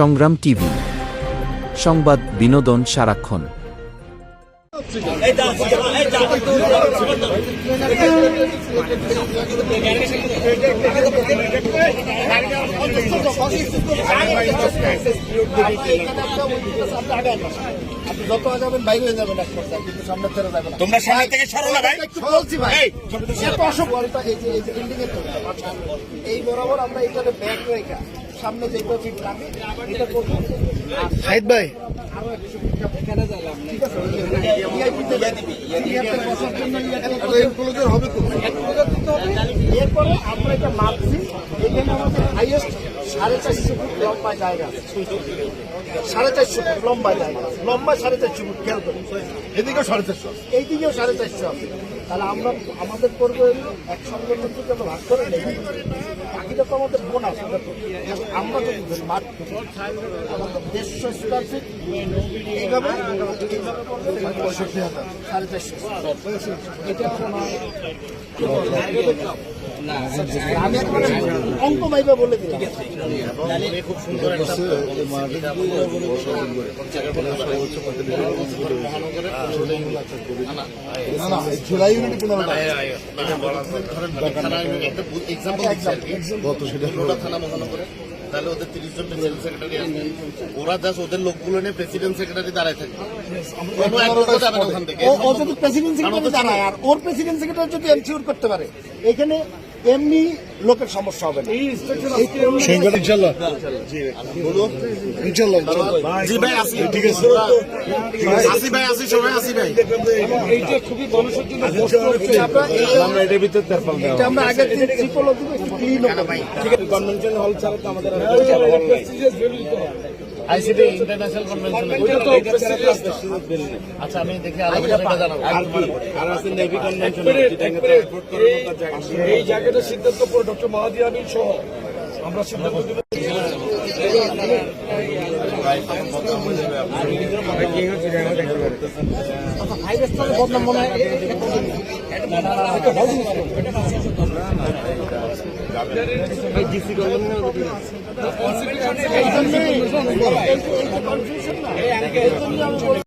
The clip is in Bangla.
সংগ্রাম টিভি সংবাদ বিনোদন সারাক্ষণ হয়ে। তোমরা সামনে থেকে সরো না ভাই বলছি ভাই। এই, আচ্ছা, বরাবর আমরা এটাতে ব্যাক রেখা সামনে যে ফিট লাগে এটা করব। সাইদ ভাই। ঠিক এরপরে আমরা এটা মাপছি। এখানে আমাদের হাইয়েস্ট সাড়ে চারশো ফুট লম্বা জায়গা সাড়ে চারশো ফুট লম্বা জায়গা লম্বা সাড়ে চারশো ফুট খেয়াল এদিকেও সাড়ে চারশো এই দিকেও সাড়ে চারশো আছে। তাহলে আমরা আমাদের করব একসঙ্গে এক সংগঠন থেকে ভাগ করে নেই। বাকিটা তো আমাদের বোনাস আমরা যদি আমাদের দেড়শো স্কোয়ার ফিট এইভাবে সাড়ে চারশো। এটা তাহলে ওদের তিরিশ জন প্রেসিডেন্ট সেক্রেটারি আছে ওরা জাস্ট ওদের লোকগুলো নিয়ে প্রেসিডেন্ট সেক্রেটারি দাঁড়ায় থাকে ও যদি প্রেসিডেন্ট সেক্রেটারি দাঁড়ায় আর ওর প্রেসিডেন্ট সেক্রেটারি যদি এনশিওর করতে পারে এখানে এমনি লোকের সমস্যা হবে না। ইনশাল্লাহ ইনশাল্লাহ জি ভাই আসি। ঠিক আছে। আসি ভাই আসি সবাই আসি ভাই। আমরা এই- আমরা এটার ভিতরে তেরপাল দেওয়া এটা আমরা আগের দিন ট্রিপলও দিব একটু ক্লিন করব কনভেনশন হল ছাড়া তো আমাদের আইসিডি ইন্টারন্যাশনাল কনভেনশন আচ্ছা আমি দেখি আলোচনা জানাব। আর আছে নেভি কনভেনশন এই জায়গাটা সিদ্ধান্ত পরে ডক্টর মাহাদি আমিন সহ আমরা সিদ্ধান্ত বদনাম মনে হয়। এই